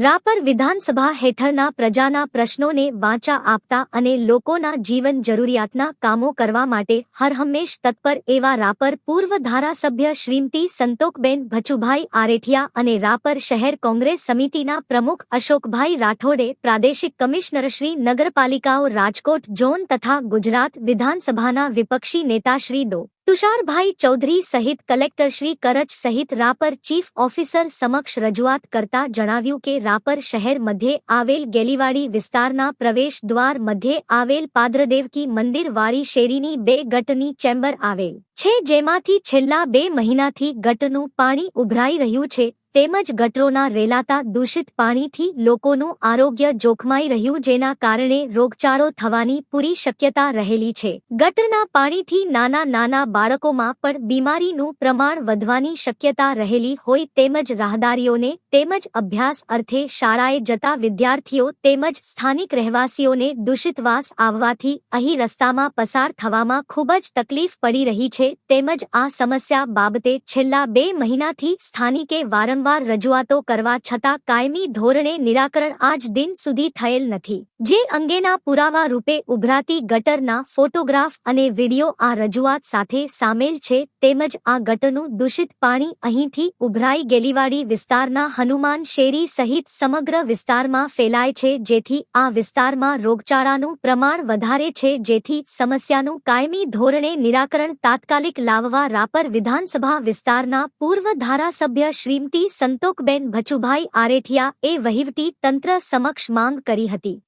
રાપર વિધાનસભા હેઠળના પ્રજાના પ્રશ્નોને વાંચા આપતા અને લોકોના જીવન જરૂરિયાતના કામો કરવા માટે હરહંમેશ તત્પર એવા રાપર પૂર્વ ધારાસભ્ય શ્રીમતી સંતોકબેન ભચુભાઈ આરેઠિયા અને રાપર શહેર કોંગ્રેસ સમિતિના પ્રમુખ અશોકભાઈ રાઠોડે પ્રાદેશિક કમિશનર શ્રી નગરપાલિકાઓ રાજકોટ, ઝોન તથા ગુજરાત વિધાનસભાના વિપક્ષી નેતાશ્રી ડો. તુષારભાઈ ચૌધરી સહિત કલેક્ટર શ્રી કરચ સહિત રાપર ચીફ ઓફિસર સમક્ષ રજૂઆત કરતા જણાવ્યું કે રાપર શહેર મધ્યે આવેલ ગેલીવાડી વિસ્તારના પ્રવેશ દ્વાર મધ્યે આવેલ પાદ્રદેવકી મંદિર વાળી શેરીની બે ગટની ચેમ્બર આવેલ છે, જેમાંથી છેલ્લા બે મહિનાથી ગટનું પાણી ઉભરાઈ રહ્યું છે. તેમજ ગટરોના રેલાતા દૂષિત પાણીથી લોકોનું આરોગ્ય જોખમાઈ રહ્યું જેના કારણે રોગચાળો થવાની પૂરી શક્યતા રહેલી છે. ગટરના પાણીથી નાના નાના બાળકોમાં પણ બીમારીનું પ્રમાણ વધવાની શક્યતા રહેલી હોય તેમજ રાહદારીઓને તેમજ અભ્યાસ અર્થે શાળાએ જતા વિદ્યાર્થીઓ તેમજ સ્થાનિક રહેવાસીઓને દૂષિત વાસ આવવાથી અહીં રસ્તામાં પસાર થવામાં ખૂબ જ તકલીફ પડી રહી છે. તેમજ આ સમસ્યા બાબતે છેલ્લા બે મહિનાથી સ્થાનિકે વારંવાર વારંવાર રજૂઆતો કરવા છતાં કાયમી ધોરણે નિરાકરણ આજ દિન સુધી થયેલ નથી. જે અંગેના પુરાવા રૂપે ઉભરાતી ગટરના ફોટોગ્રાફ અને વીડિયો આ રજૂઆત સાથે સામેલ છે તેમજ આ ગટરનું દૂષિત પાણી અહીંથી ઉભરાઈ ગેલીવાડી વિસ્તારના હનુમાન શેરી સહિત સમગ્ર વિસ્તારમાં ફેલાય છે જેથી આ વિસ્તારમાં રોગચાળાનું પ્રમાણ વધારે છે જેથી સમસ્યાનું કાયમી ધોરણે નિરાકરણ તાત્કાલિક લાવવા રાપર વિધાનસભા વિસ્તારના પૂર્વ ધારાસભ્ય શ્રીમતી સંતોકબેન ભચુભાઈ આરેઠિયા એ વહીવટી તંત્ર સમક્ષ માંગ કરી હતી.